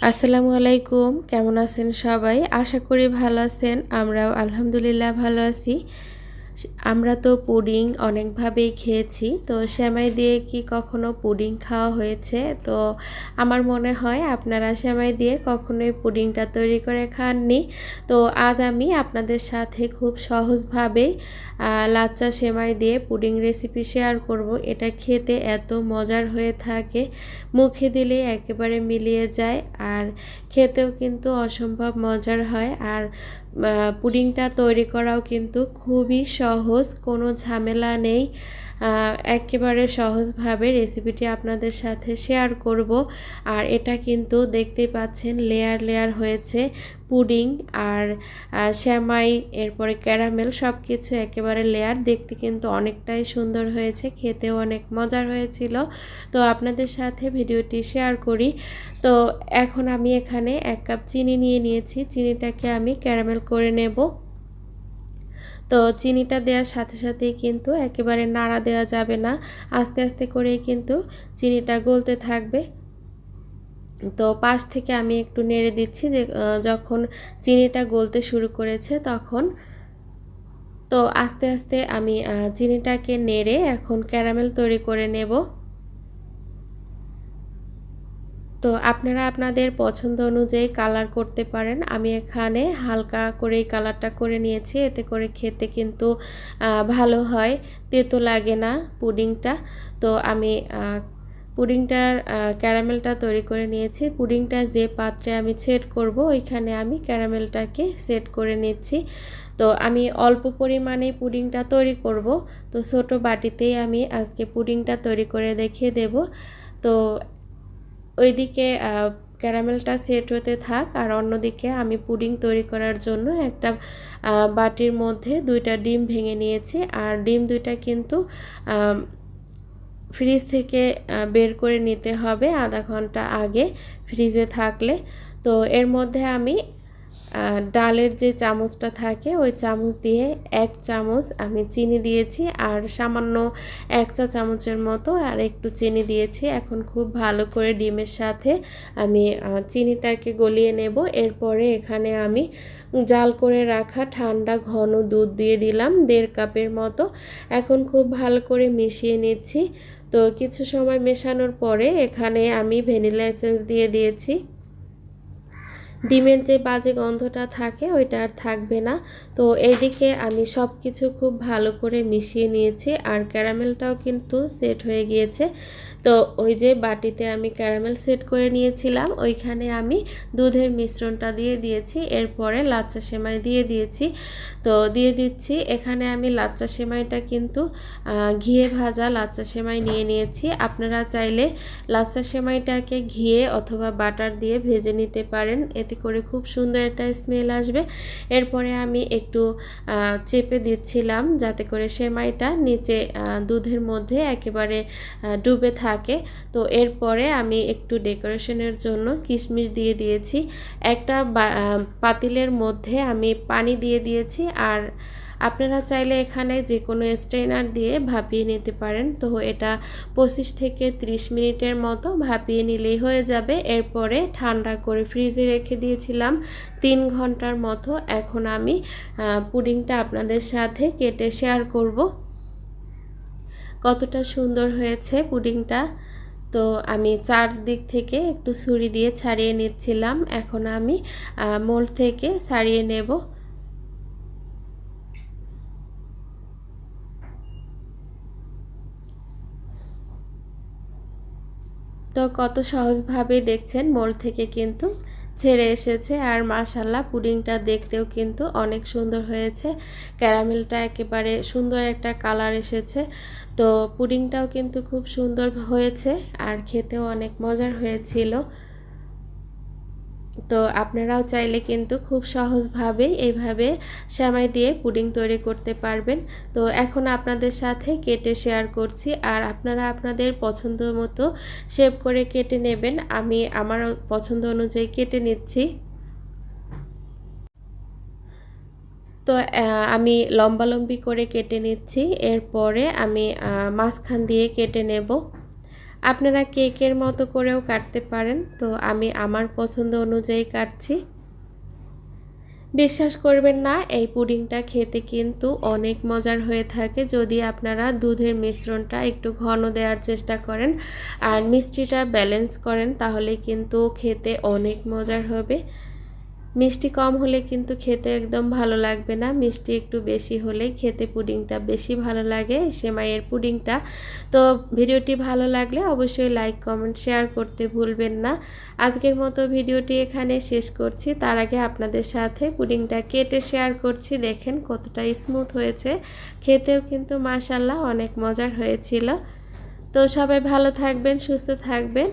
আসসালামু আলাইকুম কেমন আছেন সবাই? আশা করি ভালো আছেন আমরাও আলহামদুলিল্লাহ ভালো আছি। আমরা তো পুডিং অনেকভাবেই খেয়েছি, তো সেমাই দিয়ে কি কখনো পুডিং খাওয়া হয়েছে? তো আমার মনে হয় আপনারা সেমাই দিয়ে কখনোই পুডিংটা তৈরি করে খাননি। তো আজ আমি আপনাদের সাথে খুব সহজভাবেই লাচ্চা সেমাই দিয়ে পুডিং রেসিপি শেয়ার করব। এটা খেতে এত মজার হয়ে থাকে, মুখে দিলে একেবারে মিলিয়ে যায় আর খেতেও কিন্তু অসম্ভব মজার হয়। আর পুডিংটা তৈরি করাও কিন্তু খুবই সহজ কোনো ঝামেলা নেই। একেবারে সহজভাবে রেসিপিটি আপনাদের সাথে শেয়ার করব। আর এটা কিন্তু দেখতেই পাচ্ছেন লেয়ার লেয়ার হয়েছে পুডিং আর শ্যামাই এরপরে ক্যারামেল সব কিছু একেবারে লেয়ার দেখতে কিন্তু অনেকটাই সুন্দর হয়েছে, খেতেও অনেক মজার হয়েছিল। তো আপনাদের সাথে ভিডিওটি শেয়ার করি। তো এখন আমি এখানে এক কাপ চিনি নিয়ে নিয়েছি। চিনিটাকে আমি ক্যারামেল করে নেব। তো চিনিটা দেওয়ার সাথে সাথেই কিন্তু একেবারে নাড়া দেওয়া যাবে না। আস্তে আস্তে করেই কিন্তু চিনিটা গলতে থাকবে। তো পাশ থেকে আমি একটু নেড়ে দিচ্ছি যে যখন চিনিটা গলতে শুরু করেছে তখন। তো আস্তে আস্তে আমি চিনিটাকে নেড়ে এখন ক্যারামেল তৈরি করে নেব। তো আপনারা আপনাদের পছন্দ অনুযায়ী কালার করতে পারেন। আমি এখানে হালকা করে কালারটা করে নিয়েছি। এতে করে খেতে কিন্তু ভালো হয়। তেতো লাগে না পুডিংটা। তো আমি পুডিংটার ক্যারামেলটা তৈরি করে নিয়েছি। পুডিংটা যে পাত্রে আমি সেট করব, ওইখানে আমি ক্যারামেলটাকে সেট করে নিচ্ছি। তো আমি অল্প পরিমাণে পুডিংটা তৈরি করব। তো ছোট বাটিতেই আমি আজকে পুডিংটা তৈরি করে দেখিয়ে দেব। তো ওইদিকে ক্যারামেলটা সেট হতে থাক আর অন্যদিকে আমি পুডিং তৈরি করার জন্য একটা বাটির মধ্যে দুইটা ডিম ভেঙে নিয়েছি। আর ডিম দুইটা কিন্তু ফ্রিজ থেকে বের করে নিতে হবে আধা ঘণ্টা আগে ফ্রিজে থাকলে। তো এর মধ্যে আমি ডালের যে চামচটা থাকে, ওই চামচ দিয়ে এক চামচ আমি চিনি দিয়েছি আর সামান্য এক চা চামচের মতো আর একটু চিনি দিয়েছি। এখন খুব ভালো করে ডিমের সাথে আমি চিনিটাকে গলিয়ে নেব। এরপরে এখানে আমি জাল করে রাখা ঠান্ডা ঘন দুধ দিয়ে দিলাম দেড় কাপের মতো। এখন খুব ভালো করে মিশিয়ে নিচ্ছি। তো কিছু সময় মেশানোর পরে এখানে আমি ভ্যানিলা এসেন্স দিয়ে দিয়েছি। ডিমের যে বাজে গন্ধটা থাকে, ওইটা আর থাকবে না। তো এইদিকে আমি সব কিছু খুব ভালো করে মিশিয়ে নিয়েছি, আর ক্যারামেলটাও কিন্তু সেট হয়ে গিয়েছে। তো ওই যে বাটিতে আমি ক্যারামেল সেট করে নিয়েছিলাম, ওইখানে আমি দুধের মিশ্রণটা দিয়ে দিয়েছি, এরপরে লাচ্চা সেমাই দিয়ে দিয়েছি। তো দিয়ে দিচ্ছি, এখানে আমি লাচ্চা সেমাইটা কিন্তু ঘিয়ে ভাজা লাচ্চা সেমাই নিয়ে নিয়েছি। আপনারা চাইলে লাচ্চা সেমাইটাকে ঘিয়ে অথবা বাটার দিয়ে ভেজে নিতে পারেন এতে করে খুব সুন্দর একটা স্মেল আসবে। এরপরে আমি একটু চেপে দিচ্ছিলাম যাতে করে সেমাইটা নিচে দুধের মধ্যে একেবারে ডুবে থাকে। তো এরপরে আমি একটু ডেকোরেশনের জন্য কিশমিশ দিয়ে দিয়েছি। একটা পাতিলের মধ্যে আমি পানি দিয়ে দিয়েছি আর আপনারা চাইলে এখানে যে কোনো স্ট্রেনার দিয়ে ভাপিয়ে নিতে পারেন। তো এটা পঁচিশ থেকে 30 মিনিটের মতো ভাপিয়ে নিলেই হয়ে যাবে। এরপরে ঠান্ডা করে ফ্রিজে রেখে দিয়েছিলাম তিন ঘণ্টার মতো। এখন আমি পুডিংটা আপনাদের সাথে কেটে শেয়ার করব। কতটা সুন্দর হয়েছে পুডিংটা। তো আমি চারদিক থেকে একটু ছুরি দিয়ে ছাড়িয়ে নিচ্ছিলাম। এখন আমি মোল্ড থেকে ছাড়িয়ে নেব। তো কত সহজভাবে দেখছেন মোল থেকে কিন্তু ছেড়ে এসেছে। আর মাশাল্লাহ পুডিংটা দেখতেও কিন্তু অনেক সুন্দর হয়েছে। ক্যারামেলটা একেবারে সুন্দর একটা কালার এসেছে। তো পুডিংটাও কিন্তু খুব সুন্দর হয়েছে। আর খেতেও অনেক মজার হয়েছিল। তো আপনারাও চাইলে কিন্তু খুব সহজভাবেই এইভাবে শ্যামাই দিয়ে পুডিং তৈরি করতে পারবেন। তো এখন আপনাদের সাথে কেটে শেয়ার করছি। আর আপনারা আপনাদের পছন্দ মতো শেপ করে কেটে নেবেন। আমি আমার পছন্দ অনুযায়ী কেটে নিচ্ছি। তো আমি লম্বালম্বি করে কেটে নিচ্ছি। এরপরে আমি মাঝখান দিয়ে কেটে নেব। আপনারা কেকের মতো করেও কাটতে পারেন। তো আমি আমার পছন্দ অনুযায়ী কাটছি। বিশ্বাস করবেন না, এই পুডিংটা খেতে কিন্তু অনেক মজার হয়ে থাকে। যদি আপনারা দুধের মিশ্রণটা একটু ঘন দেওয়ার চেষ্টা করেন আর মিষ্টিটা ব্যালেন্স করেন, তাহলে কিন্তু খেতে অনেক মজার হবে। মিষ্টি কম হলে কিন্তু খেতে একদম ভালো লাগবে না। মিষ্টি একটু বেশি হলে খেতে পুডিংটা বেশি ভালো লাগে, সেমাইয়ের পুডিংটা। তো ভিডিওটি ভালো লাগলে অবশ্যই লাইক কমেন্ট শেয়ার করতে ভুলবেন না। আজকের মতো ভিডিওটি এখানে শেষ করছি। তার আগে আপনাদের সাথে পুডিংটা কেটে শেয়ার করছি। দেখেন কতটা স্মুথ হয়েছে। খেতেও কিন্তু মাশাল্লাহ অনেক মজার হয়েছিল। তো সবাই ভালো থাকবেন, সুস্থ থাকবেন।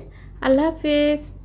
আল্লাহ হাফেজ।